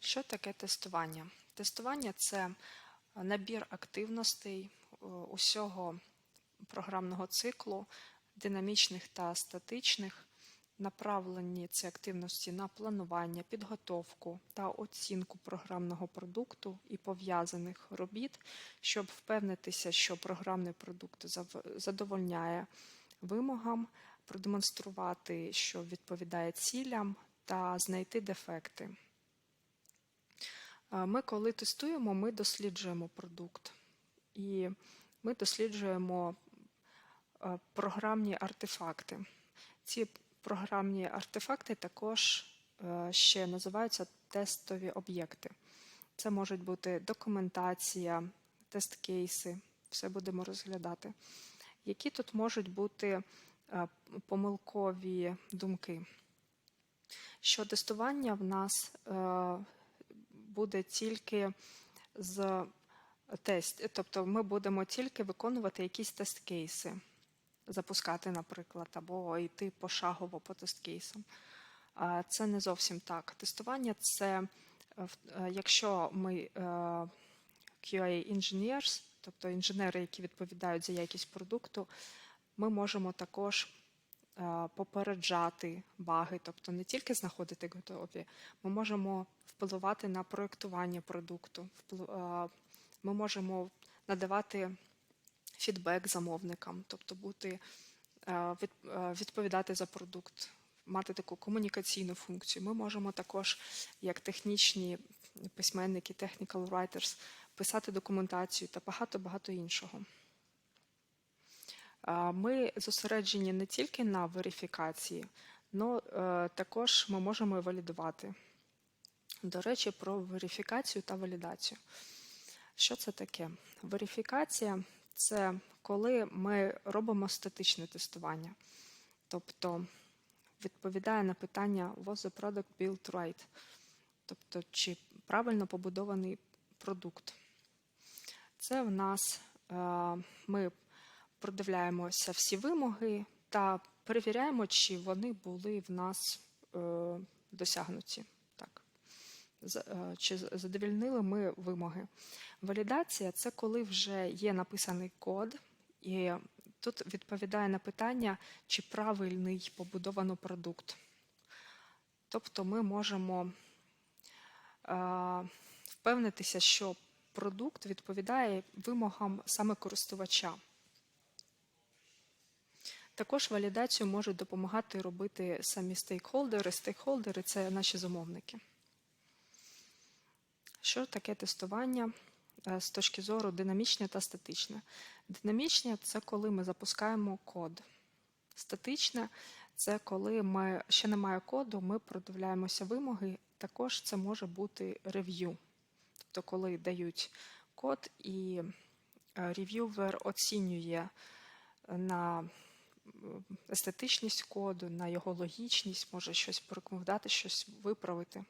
Що таке тестування? Тестування це набір активностей е, усього програмного циклу, динамічних та статичних. Направлені ці активності на планування, підготовку та оцінку програмного продукту і пов'язаних робіт, щоб впевнитися, що програмний продукт задовольняє вимогам, продемонструвати, що відповідає цілям, та знайти дефекти. Ми, коли тестуємо, ми досліджуємо продукт. І ми досліджуємо е, програмні артефакти. Ці програмні артефакти також е, ще називаються тестові об'єкти. Це можуть бути документація, тест-кейси, все будемо розглядати. Які тут можуть бути е, помилкові думки? Що тестування в нас буде тільки з тест, тобто ми будемо тільки виконувати якісь тест-кейси, запускати, наприклад, або йти пошагово по тест-кейсам. Це не зовсім так. Тестування це е, е, якщо ми е, QA engineers, тобто інженери, які відповідають за якість продукту, ми можемо також е, попереджати баги, тобто не тільки знаходити готові, ми можемо впливати на проєктування продукту, е, ми можемо надавати фідбек замовникам, тобто бути е, е, відповідати за продукт, мати таку комунікаційну функцію. Ми можемо також, як технічні письменники, technical writers, писати документацію та багато-багато іншого. Ми зосереджені не тільки на верифікації, але також ми можемо і валідувати. До речі, про верифікацію та валідацію. Що це таке? Верифікація це коли ми робимо статичне тестування. Тобто відповідає на питання was the product built right? Тобто, чи правильно побудований продукт. Це в нас е, ми продивляємося всі вимоги та перевіряємо, чи вони були в нас е, досягнуті. Так. Е, Чи задовільнили ми вимоги. Валідація це коли вже є написаний код, і тут відповідає на питання, чи правильний побудовано продукт. Тобто ми можемо е, впевнитися, що продукт відповідає вимогам саме користувача. Також валідацію можуть допомагати робити самі стейкхолдери. Стейкхолдери це наші замовники. Що таке тестування е, з точки зору динамічне та статичне? Динамічне це коли ми запускаємо код. Статичне це коли ми ще немає коду, ми продивляємося вимоги. Також це може бути рев'ю. Тобто, коли дають код і е, рев'ювер оцінює на естетичність коду, на його логічність, може щось порекомендувати, щось виправити.